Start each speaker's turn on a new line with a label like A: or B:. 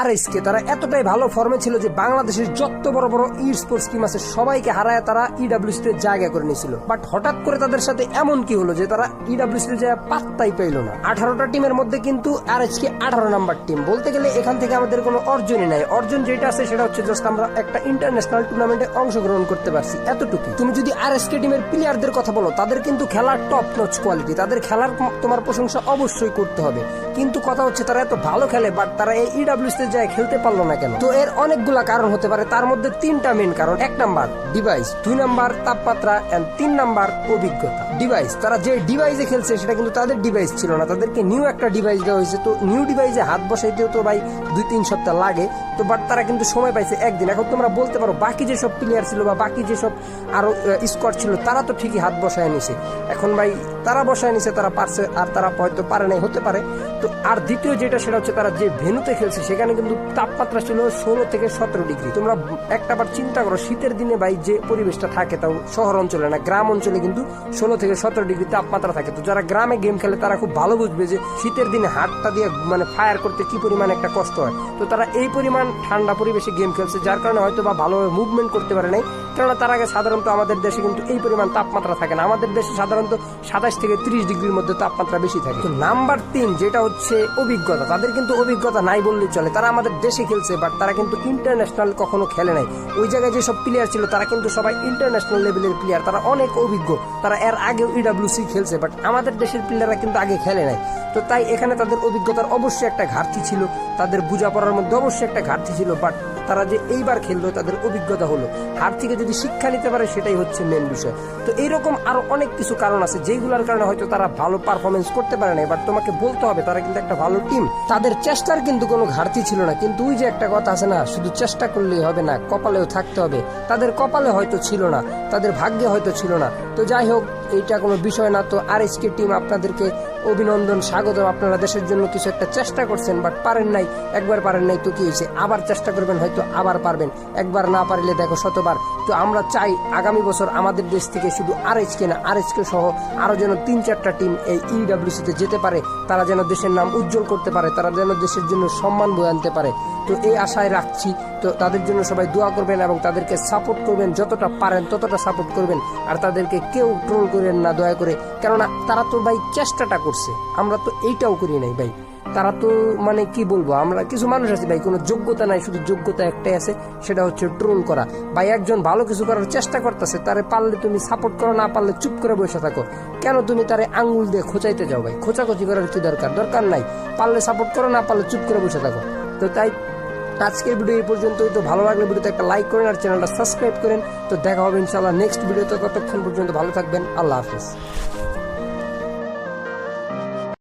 A: আর কে, তারা এতটাই ভালো ফর্মে ছিল যে বাংলাদেশের যত বড় বড় ই স্পোর্টস টিম আছে, সবাইকে হারায় তারা ইডাব্লিউসি তে জায়গা করে নিয়েছিল। বাট হঠাৎ করে তাদের সাথে এমন কি হলো যে তারা ইডাব্লিউসি তে জায়গা পাত্তাই পেইল না। আঠারোটা টিমের মধ্যে কিন্তু আর কে আঠারো নাম্বার টিম বলতে গেলে এখান থেকে আমাদের কোনো অর্জনই নাই। অর্জন যেটা আছে সেটা হচ্ছে জাস্ট আমরা একটা ইন্টারন্যাশনাল টুর্নামেন্টে অংশগ্রহণ করতে পারছি এতটুকু তুমি যদি আর এস কে টিমের প্লেয়ারদের কথা বলো, তাদের কিন্তু খেলার টপ নচ কোয়ালিটি তাদের খেলার তোমার প্রশংসা অবশ্যই করতে হবে। কিন্তু কথা হচ্ছে তারা এত ভালো খেলে বাট তারা এই ইডাব্লিউএস তে যায় খেলতে পারল না কেন? তো এর অনেকগুলা কারণ হতে পারে, তার মধ্যে তিনটা মেন কারণ। এক নাম্বার ডিভাইস দুই নাম্বার, তাপমাত্রা। এন্ড তিন নাম্বার, অভিজ্ঞতা। ডিভাইস তারা যে ডিভাইসে খেলছে, সেটা কিন্তু তাদের ডিভাইস ছিল না। তাদেরকে নিউ একটা ডিভাইস দেওয়া হয়েছে। তো নিউ ডিভাইসে হাত বসাইতেও তো ভাই দুই তিন সপ্তাহ লাগে। তো বাট তারা কিন্তু সময় পাইছে একদিন। এখন তোমরা বলতে পারো, বাকি যেসব প্লেয়ার ছিল বা বাকি যেসব আরও স্কোয়াড ছিল, তারা তো ঠিকই হাত বসায় নিছে। এখন ভাই তারা বসায় নিছে, তারা পারছে, আর তারা হয়তো পারে নাই, হতে পারে। তো আর দ্বিতীয় যেটা, সেটা হচ্ছে তারা যে ভেনুতে খেলছে, সেখানে কিন্তু তাপমাত্রা ছিল ষোলো থেকে সতেরো ডিগ্রি। তোমরা একটা বার চিন্তা করো, শীতের দিনে ভাই যে পরিবেশটা থাকে তাও শহর অঞ্চলে না, গ্রাম অঞ্চলে কিন্তু ষোলো থেকে সতেরো ডিগ্রি তাপমাত্রা থাকে। তো যারা গ্রামে গেম খেলে তারা খুব ভালো বুঝবে যে শীতের দিনে হাতটা দিয়ে মানে ফায়ার করতে কি পরিমাণ একটা কষ্ট হয়। তো তারা এই পরিমাণ ঠান্ডা পরিবেশে গেম খেলছে, যার কারণে হয়তো বা ভালোভাবে মুভমেন্ট করতে পারে নাই। কেননা তার আগে সাধারণত আমাদের দেশে কিন্তু এই পরিমাণ তাপমাত্রা থাকে না। আমাদের দেশে সাধারণত সাতাশ থেকে ত্রিশ ডিগ্রির মধ্যে তাপমাত্রা বেশি থাকে। তো নাম্বার তিন যেটা হচ্ছে অভিজ্ঞতা। তাদের কিন্তু অভিজ্ঞতা নাই বললেই চলে। তারা আমাদের দেশে খেলছে বাট তারা কিন্তু ইন্টারন্যাশনাল কখনো খেলে নাই। ওই জায়গায় যেসব প্লেয়ার ছিল, তারা কিন্তু সবাই ইন্টারন্যাশনাল লেভেলের প্লেয়ার তারা অনেক অভিজ্ঞ। তারা এর আগেও ইডাব্লিউসি খেলছে বাট আমাদের দেশের প্লেয়াররা কিন্তু আগে খেলে নাই। তো তাই এখানে তাদের অভিজ্ঞতার অবশ্যই একটা ঘাটতি ছিল। তাদের বোঝাপড়ার মধ্যে অবশ্যই একটা ঘাটতি ছিল বাট তারা যে এইবার খেললো, তাদের অভিজ্ঞতা হলো। হার থেকে যদি শিক্ষা নিতে পারে, সেটাই হচ্ছে মেন বিষয়। তো এইরকম আরও অনেক কিছু কারণ আছে যেগুলোর কারণে হয়তো তারা ভালো পারফরমেন্স করতে পারে না এবার তোমাকে বলতে হবে, তারা কিন্তু একটা ভালো টিম তাদের চেষ্টার কিন্তু কোনো ঘাটতি ছিল না, কিন্তু ওই যে একটা কথা আছে না, শুধু চেষ্টা করলেই হবে না, কপালেও থাকতে হবে। তাদের কপালে হয়তো ছিল না, তাদের ভাগ্যে হয়তো ছিল না। তো যাই হোক, এইটা কোনো বিষয় না। তো আর টিম আপনাদেরকে অভিনন্দন স্বাগত আপনারা দেশের জন্য কিছু একটা চেষ্টা করছেন বাট পারেন নাই। একবার পারেন নাই তো কি হয়েছে? আবার চেষ্টা করবেন, হয়তো আবার পারবেন। একবার না পারলে দেখো শতবার। তো আমরা চাই আগামী বছর আমাদের দেশ থেকে শুধু আর এইচ কে না আর এইচ কে সহ আরও যেন তিন চারটা টিম এই ইডাব্লিউসি তে যেতে পারে। তারা যেন দেশের নাম উজ্জ্বল করতে পারে, তারা যেন দেশের জন্য সম্মান বয়ে আনতে পারে। তো এই আশায় রাখছি, তো তাদের জন্য সবাই দোয়া করবেন এবং তাদেরকে সাপোর্ট করবেন, যতটা পারেন ততটা সাপোর্ট করবেন। আর তাদেরকে কেউ ট্রোল করেন না, দয়া করে। কেননা তারা তো ভাই চেষ্টাটা করছে। আমরা তো এইটাও করি নাই ভাই। তারা তো মানে কি বলব, আমরা কিছু মানুষ আছে ভাই, কোনো যোগ্যতা নাই, শুধু যোগ্যতা একটাই আছে, সেটা হচ্ছে ট্রোল করা। ভাই, একজন ভালো কিছু করার চেষ্টা করতেছে, তারে পারলে তুমি সাপোর্ট করো, না পারলে চুপ করে বসে থাকো। কেন তুমি তারে আঙ্গুল দিয়ে খোঁচাইতে যাও ভাই? খোঁচাখুচি করার কি দরকার? দরকার নাই। পারলে সাপোর্ট করো, না পারলে চুপ করে বসে থাকো। তো তাই আজকের ভিডিও এই পর্যন্তই। তো ভালো লাগলে ভিডিওতে একটা লাইক করেন আর চ্যানেলটা সাবস্ক্রাইব করেন। তো দেখা হবে ইনশাআল্লাহ নেক্সট ভিডিওতে। ততক্ষণ পর্যন্ত ভালো থাকবেন। আল্লাহ হাফিজ।